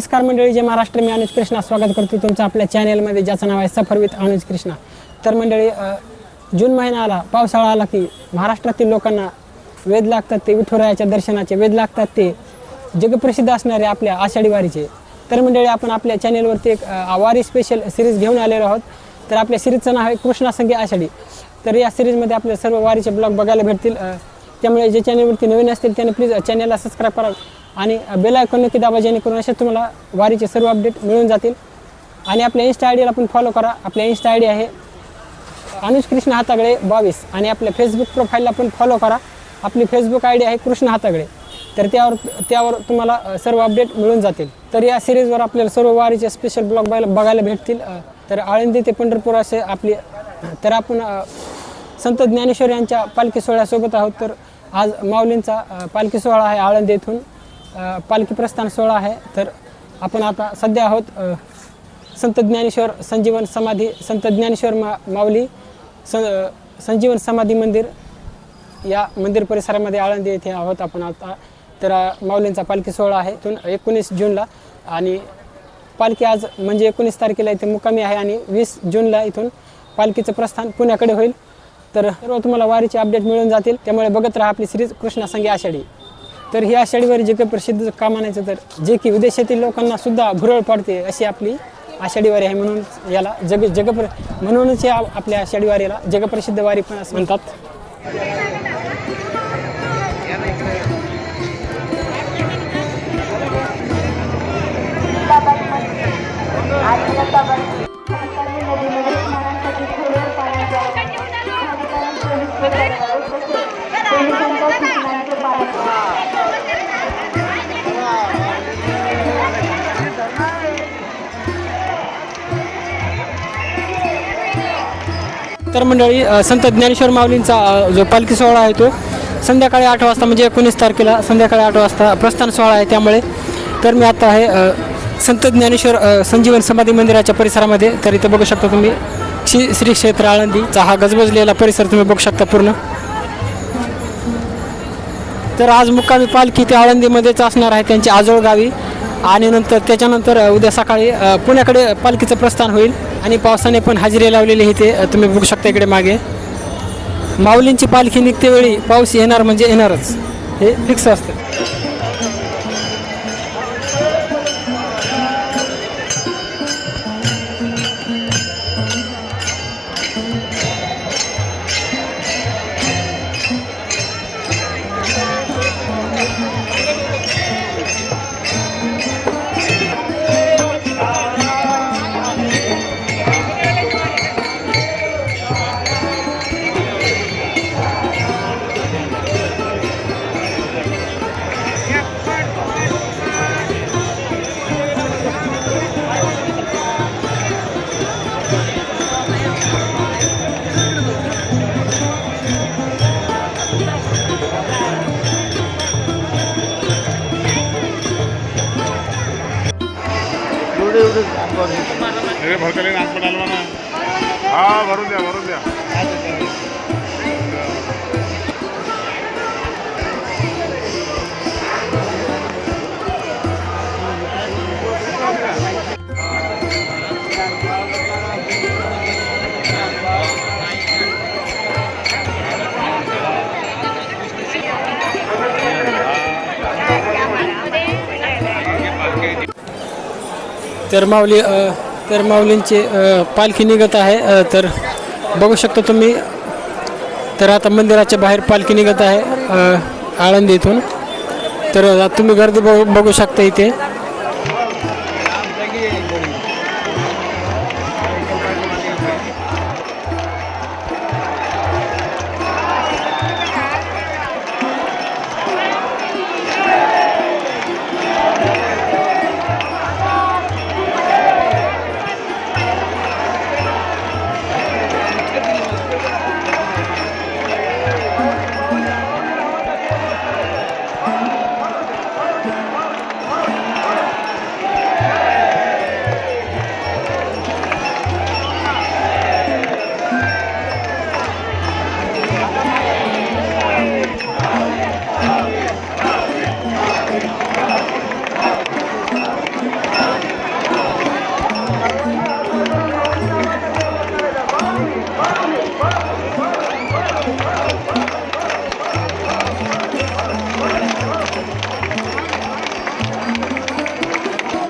नमस्कार मंडळी जय महाराष्ट्र. मी अनुज कृष्णा. स्वागत करतो तुमचं आपल्या चॅनेलमध्ये ज्याचं नाव आहे सफर विथ अनुज कृष्णा. तर मंडळी जून महिना आला पावसाळा आला की महाराष्ट्रातील लोकांना वेध लागतात ते विठुरायाच्या दर्शनाचे वेध लागतात ते जगप्रसिद्ध असणारे आपल्या आषाढी वारीचे. तर मंडळी आपण आपल्या चॅनेलवरती एक वारी स्पेशल सिरीज घेऊन आलेलो आहोत. तर आपल्या सिरीजचं नाव आहे कृष्णा संगी आषाढी. तर या सिरीजमध्ये आपल्या सर्व वारीचे ब्लॉग बघायला भेटतील. त्यामुळे जे चॅनलवरती नवीन असतील त्याने प्लीज चॅनलला सबस्क्राईब करा. आणि बेल आयकॉन नक्की दाबा जेणेकरून असे तुम्हाला वारीचे सर्व अपडेट मिळून जातील. आणि आपल्या इन्स्टा आय डीला पण फॉलो करा. आपल्या इन्स्टा आय डी आहे अनुज कृष्ण हातागळे बावीस. आणि आपल्या फेसबुक प्रोफाईलला पण फॉलो करा. आपली फेसबुक आय डी आहे कृष्ण हातागळे तर त्यावर त्यावर तुम्हाला सर्व अपडेट मिळून जातील. तर या सिरीजवर आपल्याला सर्व वारीचे स्पेशल ब्लॉग बघायला बघायला भेटतील. तर आळंदी ते पंढरपूर असे आपली तर आपण संत ज्ञानेश्वर यांच्या पालखी सोहळ्यासोबत आहोत. तर आज माऊलींचा पालखी सोहळा आहे आळंदी येथून. पालखी प्रस्थान सोहळा आहे. तर आपण आता सध्या आहोत संत ज्ञानेश्वर संजीवन समाधी संत ज्ञानेश्वर मा माऊली स संजीवन समाधी मंदिर. या मंदिर परिसरामध्ये आळंदी येथे आहोत आपण आता. तर माऊलींचा पालखी सोहळा आहे इथून एकोणीस जूनला आणि पालखी आज म्हणजे एकोणीस तारखेला इथे मुक्कामी आहे आणि वीस जूनला इथून पालखीचं प्रस्थान पुण्याकडे होईल. तर सर्व तुम्हाला वारीचे अपडेट मिळून जातील. त्यामुळे बघत राहा आपली सिरीज कृष्णा संगे आषाढी. तर ही आषाढीवारी जे काही प्रसिद्ध का म्हणायचं तर जे की विदेशातील लोकांना सुद्धा भुरळ पाडते अशी आपली आषाढीवारी आहे म्हणून याला जग जगप्र म्हणूनच या आपल्या आषाढीवारीला जगप्रसिद्ध वारी पण असं म्हणतात. तर मंडळी संत ज्ञानेश्वर माऊलींचा जो पालखी सोहळा आहे तो संध्याकाळी आठ वाजता म्हणजे एकोणीस तारखेला संध्याकाळी आठ वाजता प्रस्थान सोहळा आहे त्यामुळे. तर मी आता आहे संत ज्ञानेश्वर संजीवन समाधी मंदिराच्या परिसरामध्ये तर इथं बघू शकता तुम्ही श्री श्री क्षेत्र आळंदीचा हा गजबजलेला परिसर तुम्ही बघू शकता पूर्ण. तर आज मुक्कामी पालखी ते आळंदीमध्येच असणार आहे त्यांच्या आजोळ गावी. आणि नंतर त्याच्यानंतर उद्या सकाळी पुण्याकडे पालखीचं प्रस्थान होईल आणि पावसाने पण हजेरी लावलेली इथे ते तुम्ही बघू शकता इकडे मागे. माऊलींची पालखी निघते वेळी पाऊस येणार म्हणजे येणारच. हे फिक्स असतं. भरकले नागपूर आलो ना. हा भरून द्या भरून द्या. तर माऊली तर माऊलींची पालखी निघत आहे तर बघू शकता तुम्ही. तर आता मंदिराच्या बाहेर पालखी निघत आहे आळंदीतून तर तुम्ही गर्दी बघू बघू शकता इथे.